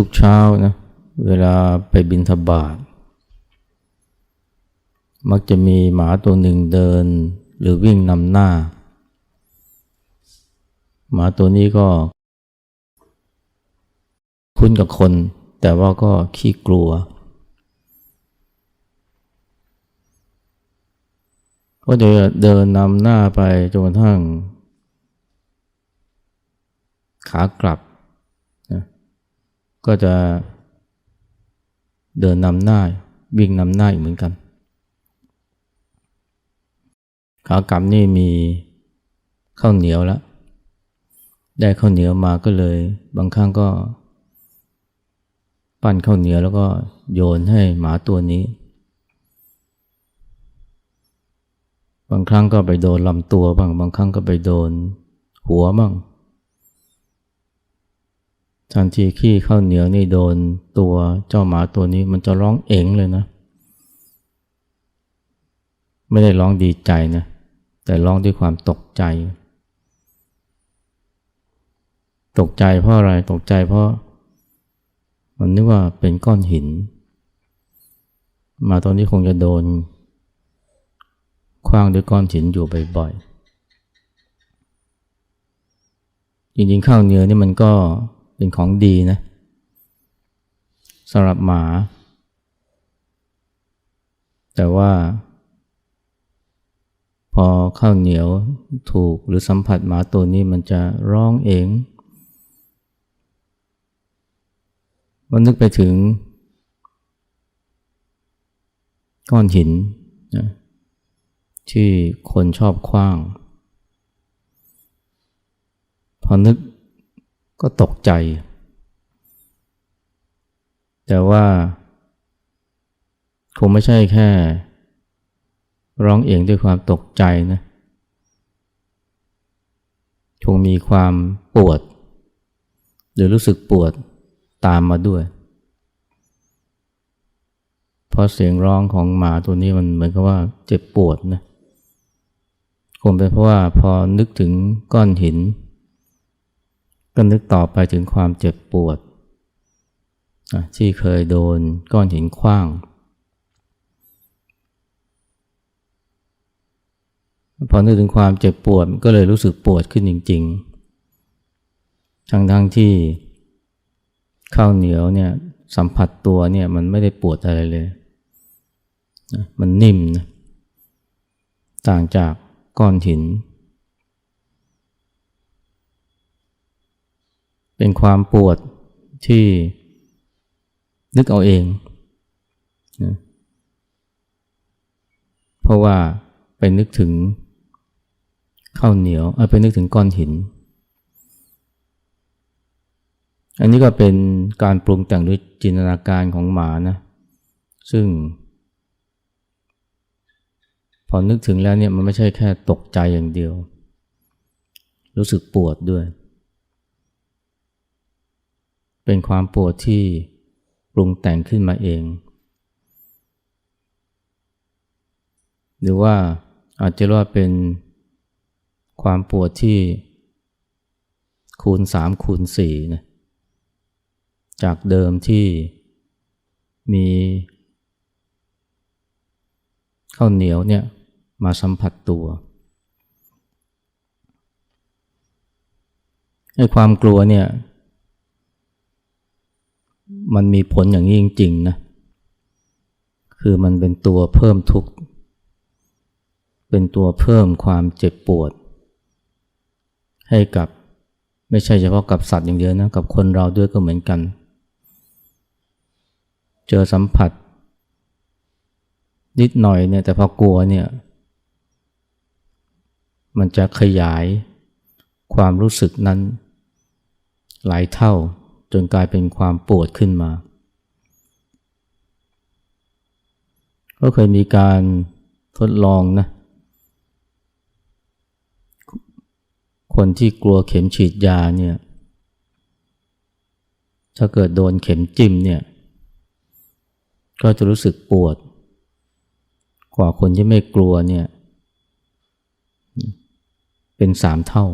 ทุกเช้านะเวลาไปบินทบาทมักจะมีหมาตัวหนึ่งเดินหรือวิ่งนำหน้า หมาตัวนี้ก็ คุ้นกับคน แต่ว่าก็ขี้กลัวก็จะเดินนำหน้าไปจนกระทั่ง ขากลับ ก็จะเดินนำหน้าวิ่งนำหน้าอีกเหมือนกัน ขากลับนี่มีข้าวเหนียวแล้ว ได้ข้าวเหนียวมาก็เลย บางครั้งก็ ปั้นข้าวเหนียวแล้วก็โยนให้หมาตัวนี้ บางครั้งก็ไปโดนลำตัวบ้าง บางครั้งก็ไปโดนหัวบ้าง ทันทีขี้ข้าวเหนียวนี่โดนตัวเจ้าหมาตัวนี้มันจะร้องเอ๋งเลยนะ ไม่ได้ร้องดีใจนะ แต่ร้องด้วยความตกใจ ตกใจเพราะอะไรตกใจเพราะ มันนึกว่าเป็นก้อนหิน มาตอนนี้คงจะโดนคว้างด้วยก้อนหินอยู่บ่อยๆจริงๆข้าวเหนียวนี่มันก็เเป็นของดีนะสำหรับหมา แต่ว่า พอข้าวเหนียวถูกหรือสัมผัสหมาตัวนี้มันจะร้องเองมันนึกไปถึง ก้อนหินนะที่คนชอบคว้าง พอนึก ก็ตกใจ แต่ว่า คงไม่ใช่แค่ ร้องเองด้วยความตกใจนะคงมีความปวด หรือรู้สึกปวดตามมาด้วย เพราะเสียงร้องของหมาตัวนี้มันเหมือนกับว่าเจ็บปวดนะคงเป็นเพราะว่าพอนึกถึงก้อนหิน ก็นึกต่อไปถึงความเจ็บปวด ที่เคยโดนก้อนหินคว้าง พอนึกถึงความเจ็บปวดก็เลยรู้สึกปวดขึ้นจริง ๆ ทั้งทั้งที่ข้าวเหนียวเนี่ยสัมผัสตัวเนี่ยมันไม่ได้ปวดอะไรเลย มันนิ่มนะต่างจากก้อนหิน เป็นความปวดที่นึกเอาเองนะเพราะว่าไปนึกถึงข้าวเหนียวไปนึกถึงก้อนหิน อันนี้ก็เป็นการปรุงแต่งด้วยจินตนาการของหมานะ ซึ่ง พอนึกถึงแล้วเนี่ยมันไม่ใช่แค่ตกใจอย่างเดียว รู้สึกปวดด้วย เป็นความปวดที่ปรุงแต่งขึ้นมาเอง หรือว่าอาจจะว่าเป็นความปวดที่คูณสามคูณสี่นะจากเดิมที่มีข้าวเหนียวเนี่ยมาสัมผัสตัวให้ความกลัวเนี่ย มันมีผลอย่างนี้จริงๆนะ คือมันเป็นตัวเพิ่มทุกข์ เป็นตัวเพิ่มความเจ็บปวด ให้กับไม่ใช่เฉพาะกับสัตว์อย่างเดียวนะ กับคนเราด้วยก็เหมือนกัน เจอสัมผัส นิดหน่อยเนี่ยแต่พอกลัวเนี่ย มันจะขยายความรู้สึกนั้นหลายเท่า จนกลายเป็นความปวดขึ้นมา ก็เคยมีการทดลองนะ คนที่กลัวเข็มฉีดยาเนี่ย ถ้าเกิดโดนเข็มจิ้มเนี่ย ก็จะรู้สึกปวด กว่าคนที่ไม่กลัวเนี่ย เป็นสามเท่า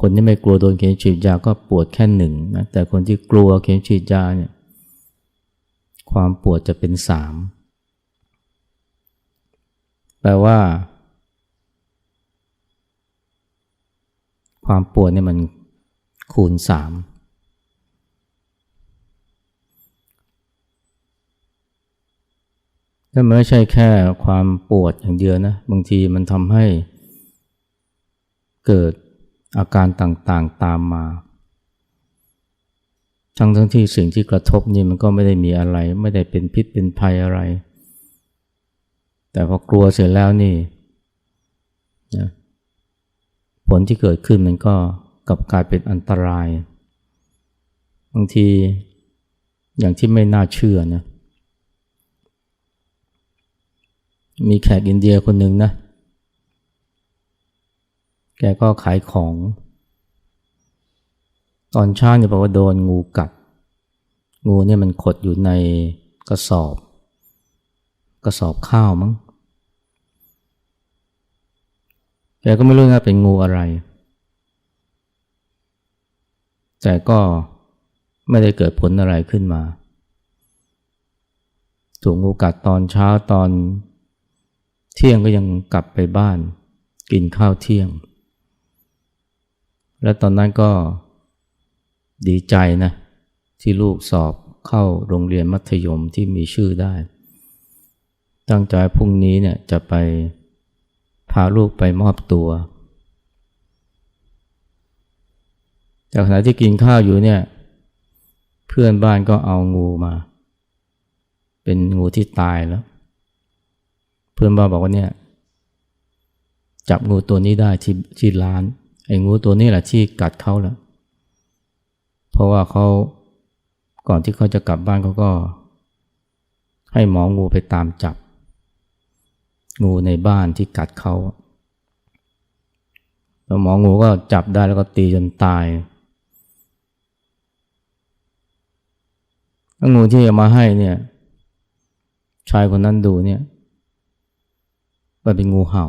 คนที่ไม่กลัวโดนเข็มฉีดยาก็ปวดแค่หนึ่งนะแต่คนที่กลัวเข็มฉีดยาเนี่ยความปวดจะเป็นสามแปลว่า ความปวดเนี่ยมันคูณสามแล่มันไม่ใช่แค่ความปวดอย่างเดียวนะ บางทีมันทำให้เกิด อาการต่างๆตามมา ทั้งทั้งที่สิ่งที่กระทบนี่มันก็ไม่ได้มีอะไร ไม่ได้เป็นพิษเป็นภัยอะไร แต่พอกลัวเสร็จแล้วนี่นะผลที่เกิดขึ้นมันก็กลับกลายเป็นอันตราย บางทีอย่างที่ไม่น่าเชื่อนะ มีแขกอินเดียคนหนึ่งนะ แกก็ขายของ ตอนเช้าเนี่ยบอกว่าโดนงูกัด งูเนี่ยมันขดอยู่ในกระสอบ กระสอบข้าวมั้งแกก็ไม่รู้นะเป็นงูอะไร แต่ก็ไม่ได้เกิดผลอะไรขึ้นมา ถูกงูกัดตอนเช้าตอนเที่ยงก็ยังกลับไปบ้าน กินข้าวเที่ยง และตอนนั้นก็ดีใจนะที่ลูกสอบเข้าโรงเรียนมัธยมที่มีชื่อได้ ตั้งใจพรุ่งนี้เนี่ยจะไปพาลูกไปมอบตัวแต่ขณะที่กินข้าวอยู่เนี่ย เพื่อนบ้านก็เอางูมา เป็นงูที่ตายแล้ว เพื่อนบ้านบอกว่าเนี่ย จับงูตัวนี้ได้ที่ที่ร้าน ไอ้งูตัวนี้แหละที่กัดเขาแล้วเพราะว่าเขาก่อนที่เขาจะกลับบ้านเขาก็ ให้หมองูไปตามจับ งูในบ้านที่กัดเขาแล้วหมองูก็จับได้แล้วก็ตีจนตายงูที่เอามาให้เนี่ย ชายคนนั้นดูเนี่ยมันเป็นงูเห่า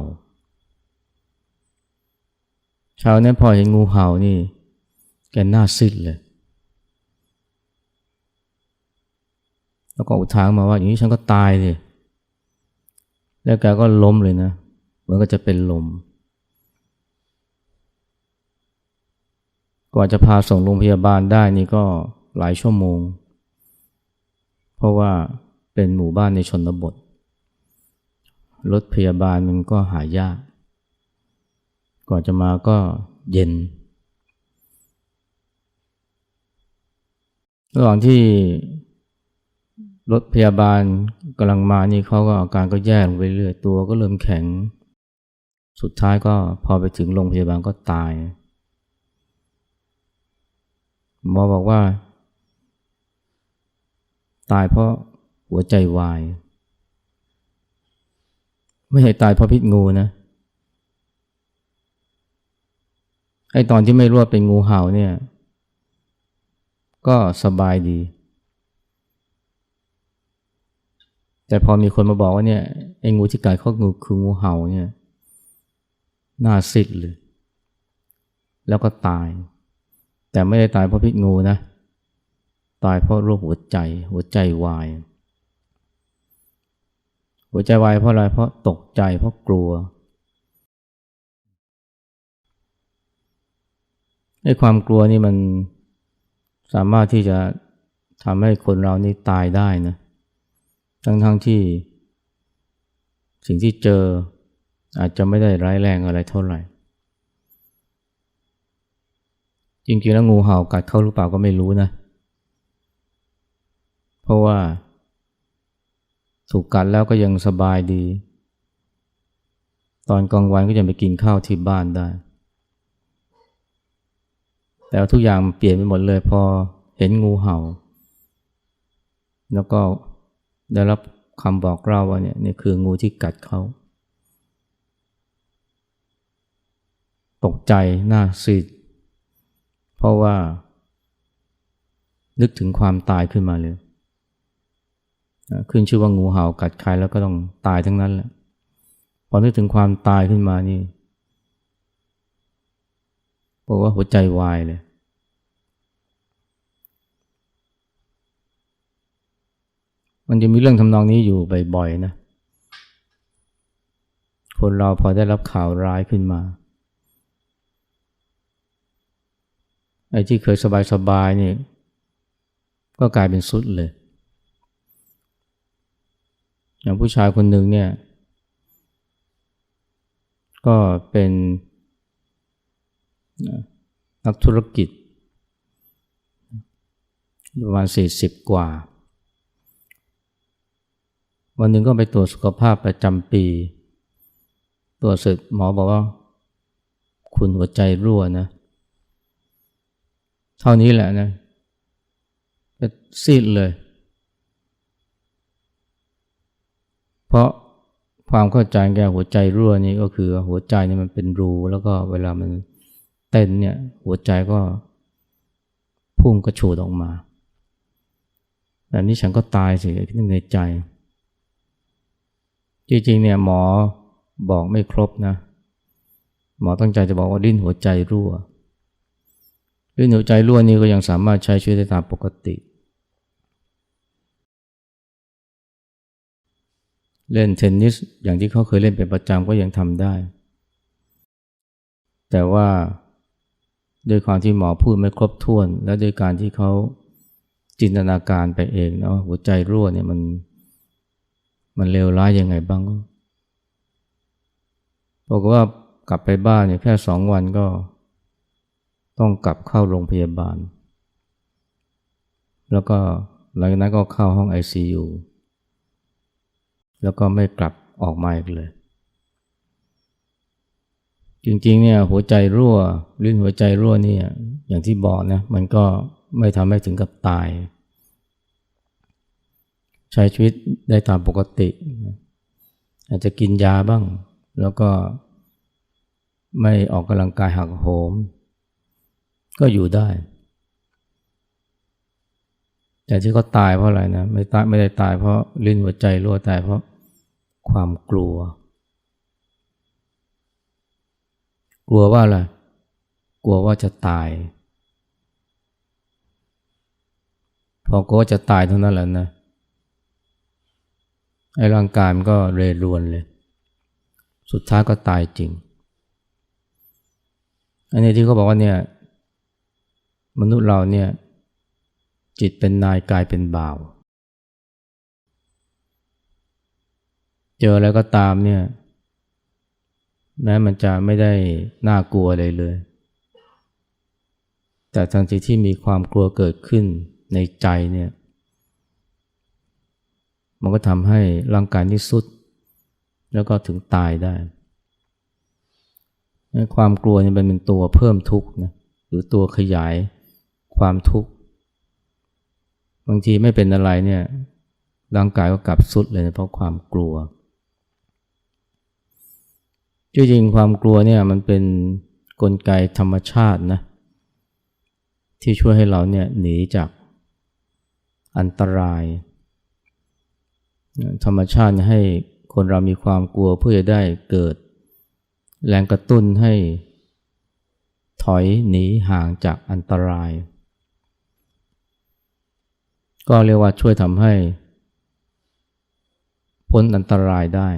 ชาวนี้พอเห็นงูเห่านี่ แกหน้าซิดเลย แล้วก็อุทานมาว่าอย่างนี้ฉันก็ตายเลยแล้วแกก็ล้มเลยนะ เหมือนก็จะเป็นลม กว่าจะพาส่งโรงพยาบาลได้นี่ก็หลายชั่วโมง เพราะว่าเป็นหมู่บ้านในชนบท รถพยาบาลมันก็หายาก ก่อนจะมาก็เย็น ระหว่างที่รถพยาบาลกำลังมานี่เขาก็อาการก็แย่ลงไปเรื่อยตัวก็เริ่มแข็ง สุดท้ายก็พอไปถึงโรงพยาบาลก็ตายหมอบอกว่า ตายเพราะหัวใจวาย ไม่ใช่ตายเพราะพิษงูนะ ไอ้ตอนที่ไม่รู้ว่าเป็นงูเห่าเนี่ย ก็สบายดี แต่พอมีคนมาบอกว่าเนี่ยไอ้งูที่กัดเขางูคืองูเห่าเนี่ยน่าสิทธิ์เลย แล้วก็ตาย แต่ไม่ได้ตายเพราะพิษงูนะ ตายเพราะโรคหัวใจ หัวใจวาย หัวใจวายเพราะอะไร เพราะตกใจ เพราะกลัว ไอ้ความกลัวนี่มันสามารถที่จะทำให้คนเรานี่ตายได้นะ ทั้งๆทที่ สิ่งที่เจออาจจะไม่ได้ร้ายแรงอะไรเท่าไหร่ จริงๆแล้วงูเห่ากัดเข้าหรือเปล่าก็ไม่รู้นะ เพราะว่า ถูกกัดแล้วก็ยังสบายดี ตอนกลางวันก็ยังไปกินข้าวที่บ้านได้ แต่ทุกอย่างเปลี่ยนไปหมดเลยพอเห็นงูเห่า แล้วก็ได้รับคำบอกเล่าว่าเนี่ยนี่คืองูที่กัดเขา ตกใจหน้าซีดเพราะว่า นึกถึงความตายขึ้นมาเลยขึ้นชื่อว่างูเห่ากัดใครแล้วก็ต้องตายทั้งนั้นแหละพอนึกถึงความตายขึ้นมานี่ บอกว่าหัวใจวายเลย มันจะมีเรื่องทำนองนี้อยู่บ่อยๆนะ คนเราพอได้รับข่าวร้ายขึ้นมา ไอ้ที่เคยสบายๆนี่ ก็กลายเป็นสุดเลย อย่างผู้ชายคนหนึ่งเนี่ย ก็เป็น นักธุรกิจประมาณสี่สิบกว่า วันหนึ่งก็ไปตรวจสุขภาพประจำปี ตรวจเสร็จหมอบอกว่า คุณหัวใจรั่วนะ เท่านี้แหละนะก็ซีดเลย เพราะความเข้าใจแกหัวใจรั่วนี่ก็คือหัวใจนี่มันเป็นรู แล้วก็เวลามัน เต้นเนี่ยหัวใจก็พุ่งกระฉูดออกมา แบบนี้ฉันก็ตายสิคิดในใจ จริงๆเนี่ยหมอบอกไม่ครบนะ หมอตั้งใจจะบอกว่าดิ้นหัวใจรั่วดิ้นหัวใจรั่วนี่ก็ยังสามารถใช้ชีวิตได้ตามปกติ เล่นเทนนิสอย่างที่เขาเคยเล่นเป็นประจำก็ยังทำได้ แต่ว่า ด้วยความที่หมอพูดไม่ครบถ้วน และด้วยการที่เขาจินตนาการไปเองนะว่าหัวใจรั่วเนี่ยมัน มันเลวร้ายยังไงบ้างบอกว่ากลับไปบ้านเนี่ยแค่สองวันก็ ต้องกลับเข้าโรงพยาบาล แล้วก็หลังจากนั้นก็เข้าห้อง ICU แล้วก็ไม่กลับออกมาอีกเลย จริงๆเนี่ยหัวใจรั่วลื่นหัวใจรั่วนี่อย่างที่บอกนะมันก็ไม่ทำให้ถึงกับตาย ใช้ชีวิตได้ตามปกติ อาจจะกินยาบ้าง แล้วก็ไม่ออกกำลังกายหักโหม ก็อยู่ได้ แต่ที่เขาตายเพราะอะไรนะไม่ตายไม่ได้ตายเพราะลิ้นหัวใจรั่วตายเพราะความกลัว กลัวว่าอะไรกลัวว่าจะตาย พอกลัวว่าจะตายเท่านั้นแหละนะไอ้ร่างกายมันก็เรรวนเลย สุดท้ายก็ตายจริง อันนี้ที่เขาบอกว่าเนี่ย มนุษย์เราเนี่ย จิตเป็นนายกายเป็นบ่าว เจออะไรก็ตามเนี่ย แม้มันจะไม่ได้น่ากลัวเลยเลย แต่ทันทีที่มีความกลัวเกิดขึ้นในใจเนี่ย มันก็ทำให้ร่างกายนี้สุด แล้วก็ถึงตายได้ ความกลัวนี่เป็นตัวเพิ่มทุกข์นะหรือตัวขยายความทุกข์บางทีไม่เป็นอะไรเนี่ยร่างกายก็กลับสุดเลยเพราะความกลัว จริงๆความกลัวเนี่ยมันเป็นนกลไกธรรมชาตินะที่ช่วยให้เราเนี่ยหนีจากอันตราย ธรรมชาติให้คนเรามีความกลัวเพื่อจะได้เกิดแรงกระตุ้นให้ถอยหนีห่างจากอันตราย ก็เรียกว่าช่วยทำให้พ้นอันตรายได้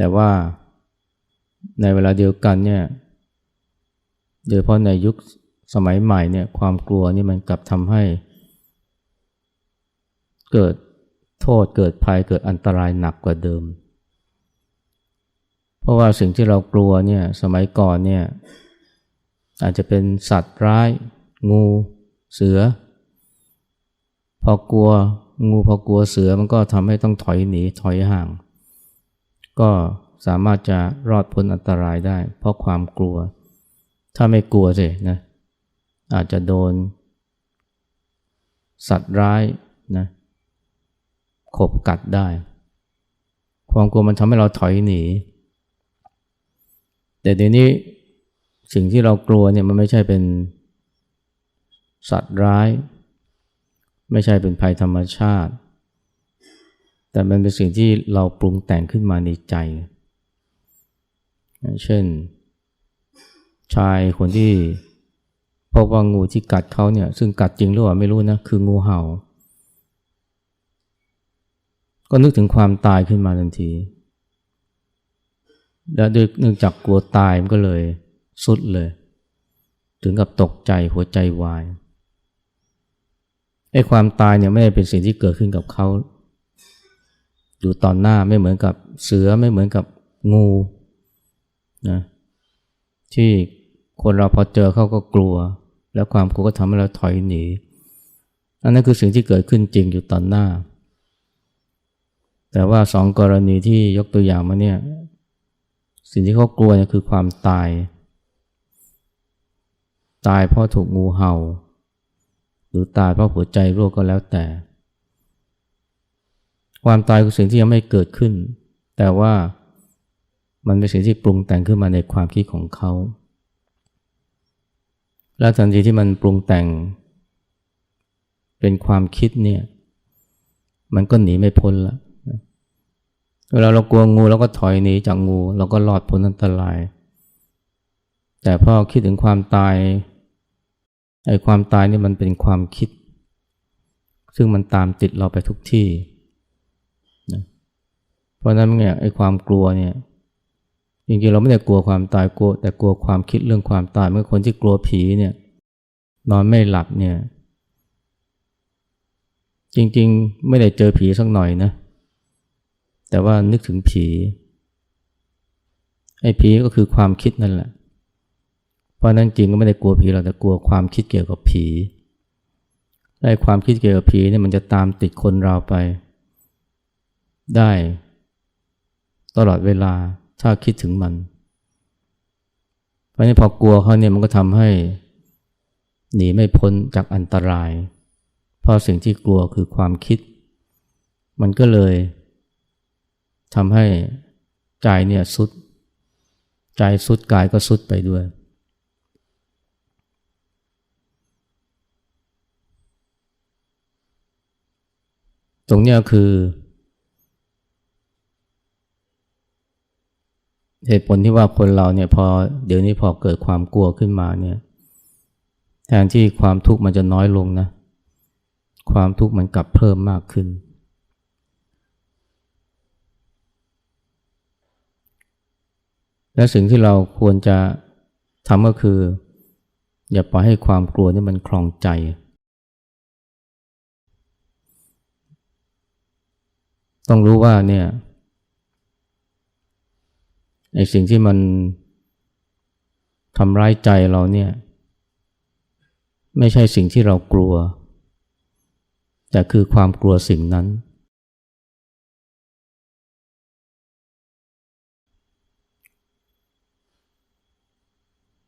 แต่ว่าในเวลาเดียวกันเนี่ยโดยเฉพาะในยุคสมัยใหม่เนี่ยความกลัวนี่มันกลับทำให้ เกิดโทษเกิดภัยเกิดอันตรายหนักกว่าเดิม เพราะว่าสิ่งที่เรากลัวเนี่ยสมัยก่อนเนี่ยอาจจะเป็นสัตว์ร้าย งูเสือ พอกลัว งูพอกลัวเสือมันก็ทำให้ต้องถอยหนีถอยห่าง ก็สามารถจะรอดพ้นอันตรายได้ เพราะความกลัว ถ้าไม่กลัวสินะอาจจะโดน สัตว์ร้ายนะขบกัดได้ ความกลัวมันทำให้เราถอยหนี แต่เดี๋ยวนี้สิ่งที่เรากลัวเนี่ยมันไม่ใช่เป็นสัตว์ร้าย ไม่ใช่เป็นภัยธรรมชาติ แต่มันเป็นสิ่งที่เราปรุงแต่งขึ้นมาในใจ เช่น ชายคนที่พบว่างูที่กัดเขาเนี่ย ซึ่งกัดจริงหรือเปล่าไม่รู้นะ คืองูเห่า ก็นึกถึงความตายขึ้นมาทันที แล้วด้วยเนื่องจากกลัวตายมันก็เลยสุดเลย ถึงกับตกใจหัวใจวายไอ้ความตายเนี่ยไม่ได้เป็นสิ่งที่เกิดขึ้นกับเขา อยู่ตอนหน้าไม่เหมือนกับเสือไม่เหมือนกับงูนะที่คนเราพอเจอเขาก็กลัว แล้วความกลัวก็ทำให้เราถอยหนีอันนั้นคือสิ่งที่เกิดขึ้นจริงอยู่ตอนหน้า แต่ว่าสองกรณีที่ยกตัวอย่างมาเนี่ยสิ่งที่เขากลัวเนี่ยคือความตาย ตายเพราะถูกงูเห่า หรือตายเพราะหัวใจรั่วก็แล้วแต่ ความตายคือสิ่งที่ยังไม่เกิดขึ้น แต่ว่ามันเป็นสิ่งที่ปรุงแต่งขึ้นมาในความคิดของเขา และทันทีที่มันปรุงแต่ง เป็นความคิดเนี่ย มันก็หนีไม่พ้นละเวลาเรากลัวงูเราก็ถอยหนีจากงู เราก็รอดพ้นอันตราย แต่พอคิดถึงความตายไอ้ความตายนี่มันเป็นความคิด ซึ่งมันตามติดเราไปทุกที่ เพราะนั้นเนี่ยไอ้ความกลัวเนี่ยจริงๆเราไม่ได้กลัวความตายกลัว แต่กลัวความคิดเรื่องความตายเมื่อคนที่กลัวผีเนี่ยนอนไม่หลับเนี่ย จริงๆ ไม่ได้เจอผีสักหน่อยนะ แต่ว่านึกถึงผีไอ้ผีก็คือความคิดนั่นแหละ เพราะนั้นจริงก็ไม่ได้กลัวผีหรอกแต่กลัวความคิดเกี่ยวกับผีไอ้ความคิดเกี่ยวกับผีเนี่ยมันจะตามติดคนเราไป ได้ ตลอดเวลาถ้าคิดถึงมัน เพราะนี้พอกลัวเขาเนี่ยมันก็ทำให้ หนีไม่พ้นจากอันตราย เพราะสิ่งที่กลัวคือความคิด มันก็เลยทำให้ใจเนี่ยสุด ใจสุดกายก็สุดไปด้วย ตรงนี้คือ เหตุผลที่ว่าคนเราเนี่ยพอเดี๋ยวนี้พอเกิดความกลัวขึ้นมาเนี่ยแทนที่ความทุกข์มันจะน้อยลงนะ ความทุกข์มันกลับเพิ่มมากขึ้น และสิ่งที่เราควรจะทำก็คือ อย่าปล่อยให้ความกลัวนี่มันคลองใจ ต้องรู้ว่าเนี่ย ไอ้สิ่งที่มันทำร้ายใจเราเนี่ย ไม่ใช่สิ่งที่เรากลัว แต่คือความกลัวสิ่งนั้น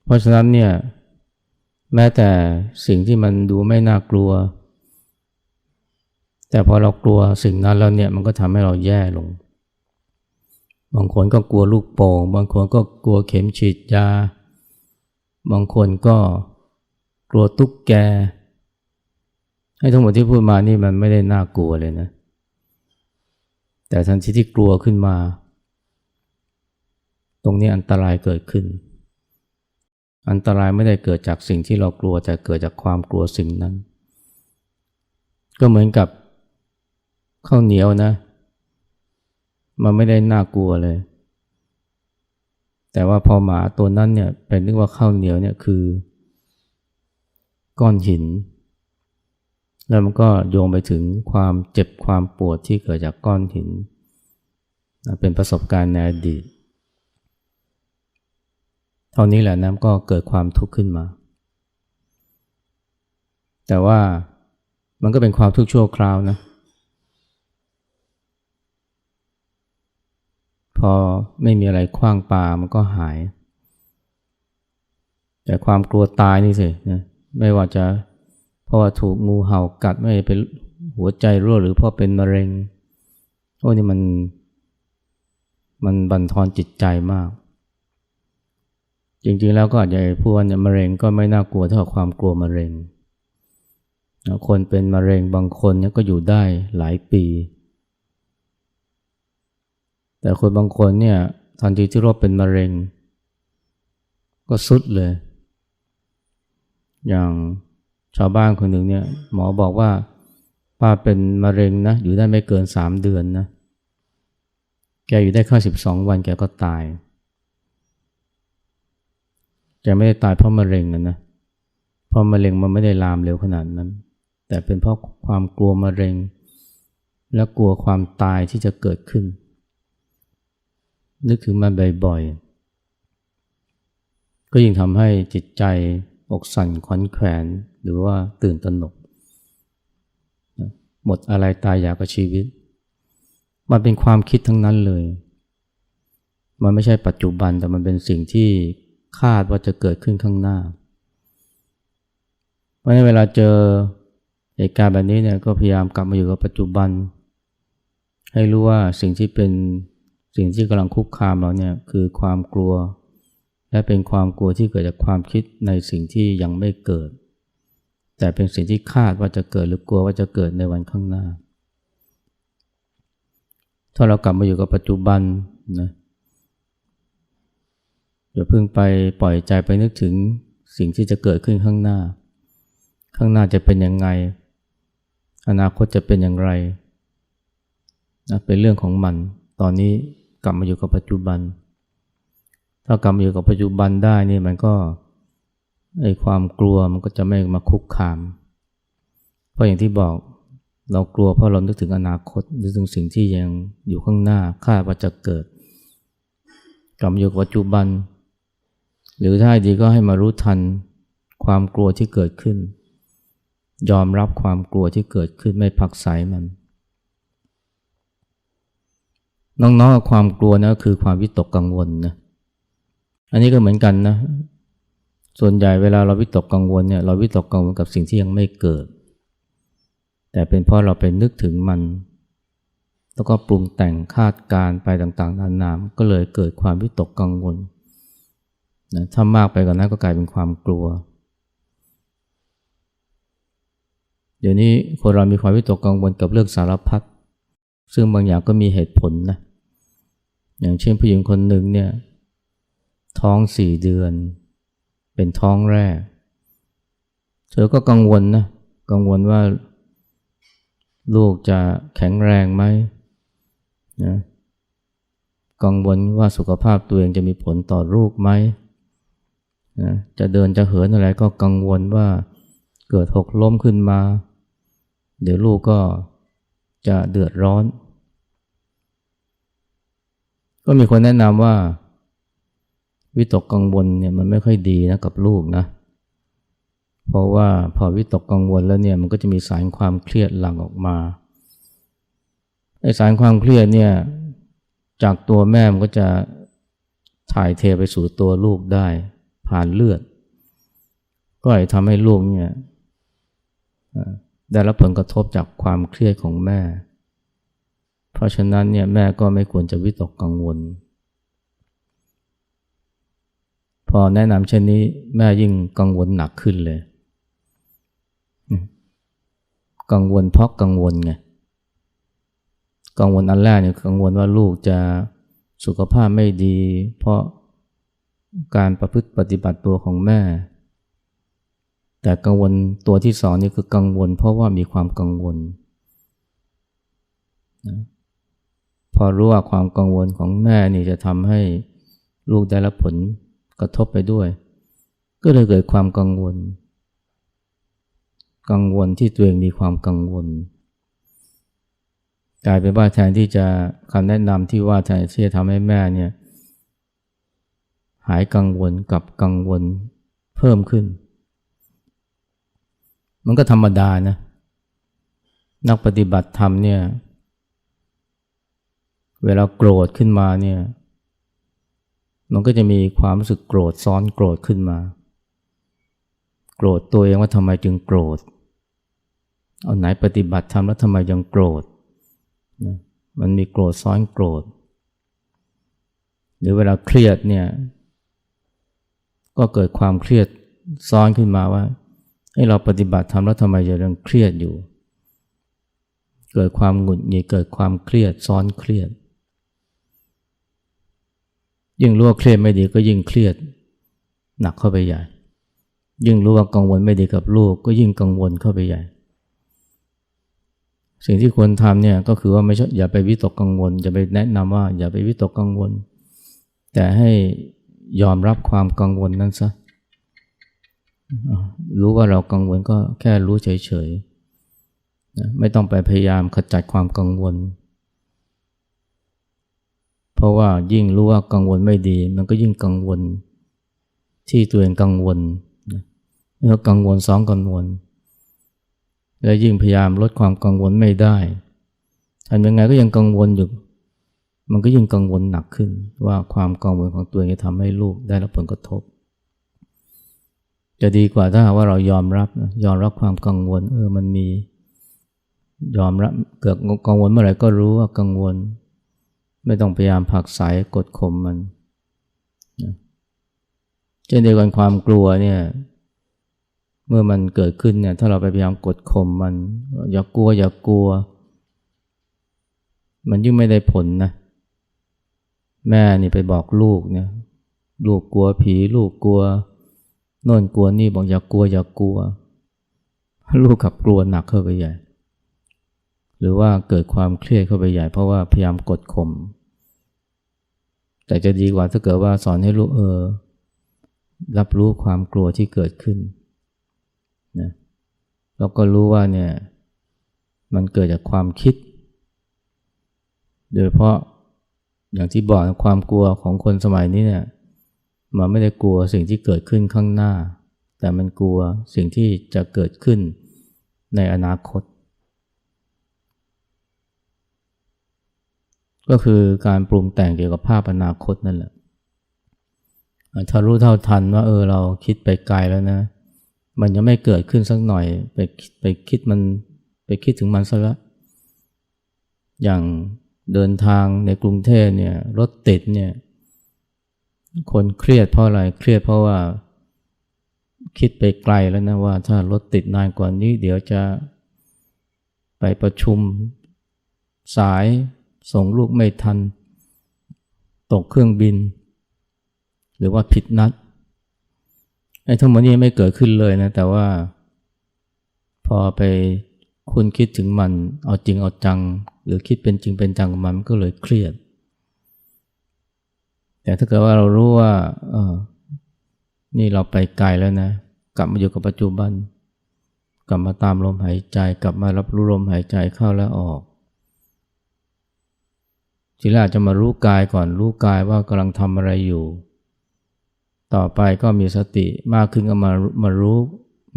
เพราะฉะนั้นเนี่ย แม้แต่สิ่งที่มันดูไม่น่ากลัว แต่พอเรากลัวสิ่งนั้นแล้วเนี่ยมันก็ทำให้เราแย่ลง บางคนก็กลัวลูกโป่ง บางคนก็กลัวเข็มฉีดยา บางคนก็กลัวตุ๊กแก ให้ทั้งหมดที่พูดมานี่มันไม่ได้น่ากลัวเลยนะ แต่ทันทีที่กลัวขึ้นมา ตรงนี้อันตรายเกิดขึ้น อันตรายไม่ได้เกิดจากสิ่งที่เรากลัวแต่เกิดจากความกลัวสิ่งนั้น ก็เหมือนกับข้าวเหนียวนะ มันไม่ได้น่ากลัวเลย แต่ว่าพอหมาตัวนั้นเนี่ยเป็นนึกว่าข้าวเหนียวเนี่ยคือ ก้อนหิน แล้วมันก็โยงไปถึงความเจ็บความปวดที่เกิดจากก้อนหิน เป็นประสบการณ์ในอดีตเท่านี้แหละน้ำก็เกิดความทุกข์ขึ้นมา แต่ว่ามันก็เป็นความทุกข์ชั่วคราวนะ พอไม่มีอะไรคว้างปามันก็หาย แต่ความกลัวตายนี่สินะไม่ว่าจะเพราะว่าถูกงูเห่ากัดไม่เป็นหัวใจรั่วหรือเพราะเป็นมะเร็งโอ้นี่มัน มันบั่นทอนจิตใจมาก จริงๆแล้วก็อาจจะพูดว่าเนี่ยมะเร็งก็ไม่น่ากลัวเท่าความกลัวมะเร็งคนเป็นมะเร็งบางคนเนี่ยก็อยู่ได้หลายปี แต่คนบางคนเนี่ยทันทีที่โรคเป็นมะเร็งก็ก็สุดเลย อย่างชาวบ้านคนหนึ่งเนี่ยหมอบอกว่าป้าเป็นมะเร็งนะอยู่ได้ไม่เกินสามเดือนนะแกอยู่ได้แค่สิบสองวันแกก็ตายแกไม่ได้ตายเพราะมะเร็งนะนะเพราะมะเร็งมันไม่ได้ลามเร็วขนาดนั้น แต่เป็นเพราะความกลัวมะเร็ง และกลัวความตายที่จะเกิดขึ้น นึกถึงมันบ่อยๆ ก็ยิ่งทำให้จิตใจอกสั่นขวัญแขวน หรือว่าตื่นตระหนก หมดอะไรตายอยากกับชีวิต มันเป็นความคิดทั้งนั้นเลย มันไม่ใช่ปัจจุบันแต่มันเป็นสิ่งที่คาดว่าจะเกิดขึ้นข้างหน้า เพราะในเวลาเจอเหตุการณ์แบบนี้เนี่ยก็พยายามกลับมาอยู่กับปัจจุบัน ให้รู้ว่าสิ่งที่เป็น สิ่งที่กำลังคุกคามเราเนี่ยคือความกลัว และเป็นความกลัวที่เกิดจากความคิดในสิ่งที่ยังไม่เกิด แต่เป็นสิ่งที่คาดว่าจะเกิดหรือกลัวว่าจะเกิดในวันข้างหน้า ถ้าเรากลับมาอยู่กับปัจจุบันนะอย่าเพิ่งไปปล่อยใจไปนึกถึงสิ่งที่จะเกิดขึ้นข้างหน้า ข้างหน้าจะเป็นยังไง อนาคตจะเป็นอย่างไรนะเป็นเรื่องของมันตอนนี้ กลับมาอยู่กับปัจจุบัน ถ้ากลับมาอยู่กับปัจจุบันได้นี่มันก็ไอความกลัวมันก็จะไม่มาคุกคาม เพราะอย่างที่บอกเรากลัวเพราะเรานึกถึงอนาคตนึกถึงสิ่งที่ยังอยู่ข้างหน้าคาดว่าจะเกิด กลับมาอยู่กับปัจจุบัน หรือถ้าดีก็ให้มารู้ทันความกลัวที่เกิดขึ้น ยอมรับความกลัวที่เกิดขึ้นไม่พักใสมัน น้องๆความกลัวนะคือความวิตกกังวลนะอันนี้ก็เหมือนกันนะ ส่วนใหญ่เวลาเราวิตกกังวลเนี่ยเราวิตกกังวลกับสิ่งที่ยังไม่เกิด แต่เป็นเพราะเราไปนึกถึงมัน แล้วก็ปรุงแต่งคาดการไปต่างๆนานาก็เลยเกิดความวิตกกังวลนะถ้ามากไปกว่านั้นก็กลายเป็นความกลัว เดี๋ยวนี้คนเรามีความวิตกกังวลกับเรื่องสารพัดซึ่งบางอย่างก็มีเหตุผลนะ อย่างเช่นผู้หญิงคนหนึ่งเนี่ยท้องสี่เดือน เป็นท้องแรก เธอก็กังวลนะกังวลว่าลูกจะแข็งแรงไหมนะกังวลว่าสุขภาพตัวเองจะมีผลต่อลูกไหมนะจะเดินจะเหินอะไรก็กังวลว่าเกิดหกล้มขึ้นมา เดี๋ยวลูกก็จะเดือดร้อน ก็มีคนแนะนำว่า วิตกกังวลเนี่ยมันไม่ค่อยดีนะกับลูกนะ เพราะว่าพอวิตกกังวลแล้วเนี่ยมันก็จะมีสารความเครียดหลั่งออกมาไอสารความเครียดเนี่ยจากตัวแม่มันก็จะถ่ายเทไปสู่ตัวลูกได้ผ่านเลือด ก็อาจทำให้ลูกเนี่ยได้รับผลกระทบจากความเครียดของแม่ เพราะฉะนั้นเนี่ยแม่ก็ไม่ควรจะวิตกกังวล พอแนะนำเช่นนี้แม่ยิ่งกังวลหนักขึ้นเลย กังวลเพราะกังวลไง กังวลอันแรกเนี่ยกังวลว่าลูกจะสุขภาพไม่ดี เพราะการประพฤติปฏิบัติตัวของแม่ แต่กังวลตัวที่สองนี่คือกังวล เพราะว่ามีความกังวล พอรู้ว่าความกังวลของแม่นี่จะทำให้ลูกได้รับผลกระทบไปด้วย ก็เลยเกิดความกังวล กังวลที่ตัวเองมีความกังวลกลายเป็นว่าแทนที่จะคำแนะนำที่ว่าแทนที่จะทำให้แม่เนี่ยหายกังวลกับกังวลเพิ่มขึ้น มันก็ธรรมดานะนักปฏิบัติธรรมเนี่ย เวลาโกรธขึ้นมาเนี่ย มันก็จะมีความรู้สึกโกรธซ้อนโกรธขึ้นมา โกรธตัวเองว่าทำไมจึงโกรธ เอาไหนปฏิบัติทำแล้วทำไมยังโกรธนะมันมีโกรธซ้อนโกรธ หรือเวลาเครียดเนี่ย ก็เกิดความเครียดซ้อนขึ้นมาว่าให้เราปฏิบัติทำแล้วทำไมยังเครียดอยู่ เกิดความหงุดหงิดเกิดความเครียดซ้อนเครียด ยิ่งรู้ว่าเครียดไม่ดีก็ยิ่งเครียดหนักเข้าไปใหญ่ ยิ่งรู้ว่ากังวลไม่ดีกับลูกก็ยิ่งกังวลเข้าไปใหญ่ สิ่งที่ควรทำเนี่ยก็คือว่าไม่ใช่อย่าไปวิตกกังวลอย่าไปแนะนำว่าอย่าไปวิตกกังวล แต่ให้ยอมรับความกังวลนั้นซะรู้ว่าเรากังวลก็แค่รู้เฉยๆไม่ต้องไปพยายามขจัดความกังวล ราะว่ายิ่งรู้ว่ากังวลไม่ดี มันก็ยิ่งกังวล ที่ตัวเองกังวลแล้วกังวลสองกังวล และยิ่งพยายามลดความกังวลไม่ได้ทำยังไงก็ยังกังวลอยู่ มันก็ยิ่งกังวลหนักขึ้น ว่าความกังวลของตัวเองจะทำให้ลูกได้รับผลกระทบ จะดีกว่าถ้าว่าเรายอมรับยอมรับความกังวล เออมันมี ยอมรับเกิดกังวลเมื่อไหร่ก็รู้ว่ากังวล ไม่ต้องพยายามผักสายกดข่มมันเช่นเดียวกันความกลัวเนี่ย เมื่อมันเกิดขึ้นเนี่ย ถ้าเราไปพยายามกดข่มมัน อย่ากลัว อย่ากลัว มันยิ่งไม่ได้ผลนะ แม่นี่ไปบอกลูกเนี่ย ลูกกลัวผี ลูกกลัวโน่นกลัวนี่บอกอย่ากลัว อย่ากลัว ลูกขับกลัวหนักเข้าไปใหญ่ หรือว่าเกิดความเครียดเข้าไปใหญ่เพราะว่าพยายามกดข่มแต่จะดีกว่าถ้าเกิดว่าสอนให้ลูกเออ รับรู้ความกลัวที่เกิดขึ้นนะแล้วก็รู้ว่าเนี่ย มันเกิดจากความคิด โดยเพราะอย่างที่บอกความกลัวของคนสมัยนี้เนี่ยมันไม่ได้กลัวสิ่งที่เกิดขึ้นข้างหน้า แต่มันกลัวสิ่งที่จะเกิดขึ้นในอนาคต ก็คือการปรุงแต่งเกี่ยวกับภาพอนาคตนั่นแหละถ้ารู้เท่าทันว่าเออเราคิดไปไกลแล้วนะ มันยังไม่เกิดขึ้นสักหน่อย ไปไปคิดมันไปคิดถึงมันซะละอย่างเดินทางในกรุงเทพเนี่ยรถติดเนี่ย คนเครียดเพราะอะไรเครียดเพราะว่า คิดไปไกลแล้วนะว่า ถ้ารถติดนานกว่านี้ เดี๋ยวจะไปประชุมสาย ส่งลูกไม่ทัน ตกเครื่องบิน หรือว่าผิดนัดไอ้ทั้งหมดนี้ไม่เกิดขึ้นเลยนะ แต่ว่า พอไปคุณคิดถึงมัน เอาจริงเอาจัง หรือคิดเป็นจริงเป็นจังมันก็เลยเครียด แต่ถ้าเกิดว่าเรารู้ว่าเออนี่เราไปไกลแล้วนะ กลับมาอยู่กับปัจจุบัน กลับมาตามลมหายใจ กลับมารับรู้ลมหายใจเข้าและออก ทีแรกจะมารู้กายก่อนรู้กายว่ากำลังทำอะไรอยู่ ต่อไปก็มีสติมากขึ้นก็มามารู้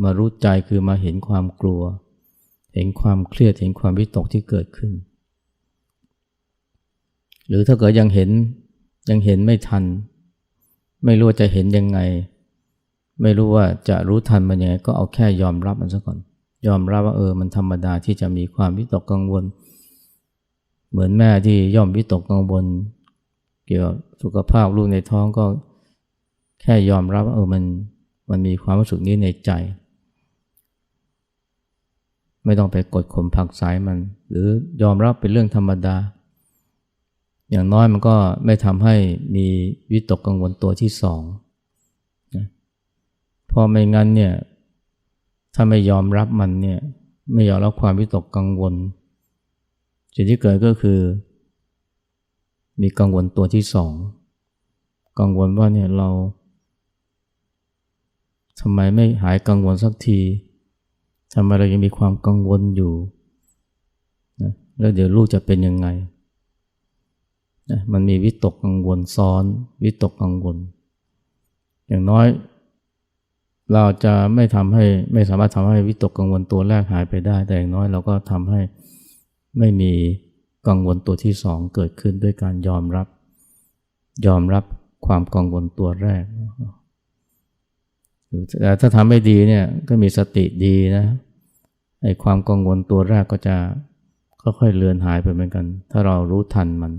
มารู้ใจคือมาเห็นความกลัว เห็นความเครียดเห็นความวิตกที่เกิดขึ้น หรือถ้าเกิดยังเห็นยังเห็นไม่ทัน ไม่รู้จะเห็นยังไง ไม่รู้ว่าจะรู้ทันมันยังไงก็เอาแค่ยอมรับมันซะก่อน ยอมรับว่าเออมันธรรมดาที่จะมีความวิตกกังวล เหมือนแม่ที่ย่อมวิตกกังวลเกี่ยวกับสุขภาพลูกในท้องก็แค่ยอมรับว่าเออมันมันมีความรู้สึกนี้ในใจ ไม่ต้องไปกดข่มผักสายมัน หรือยอมรับเป็นเรื่องธรรมดา อย่างน้อยมันก็ไม่ทำให้มีวิตกกังวลตัวที่สองนะพอไม่งั้นเนี่ยถ้าไม่ยอมรับมันเนี่ยไม่ยอมรับความวิตกกังวล สิ่งที่เกิดก็คือ มีกังวลตัวที่สอง กังวลว่าเนี่ยเราทำไมไม่หายกังวลสักทีทำไมเรายังมีความกังวลอยู่นะแล้วเดี๋ยวลูกจะเป็นยังไงนะมันมีวิตกกังวลซ้อน วิตกกังวล อย่างน้อย เราจะไม่ทำให้ไม่สามารถทำให้วิตกกังวลตัวแรกหายไปได้ แต่อย่างน้อยเราก็ทำให้ ไม่มีกังวลตัวที่สองเกิดขึ้นด้วยการยอมรับ ยอมรับความกังวลตัวแรกแต่ถ้าทำไม่ดีเนี่ยก็มีสติดีนะไอ้ความกังวลตัวแรกก็จะค่อยๆเลือนหายไปเหมือนกัน ถ้าเรารู้ทันมัน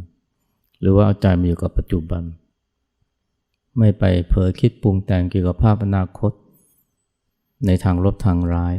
หรือว่าเอาใจมาอยู่กับปัจจุบัน ไม่ไปเผลอคิดปรุงแต่งเกี่ยวกับภาพอนาคต ในทางลบทางร้าย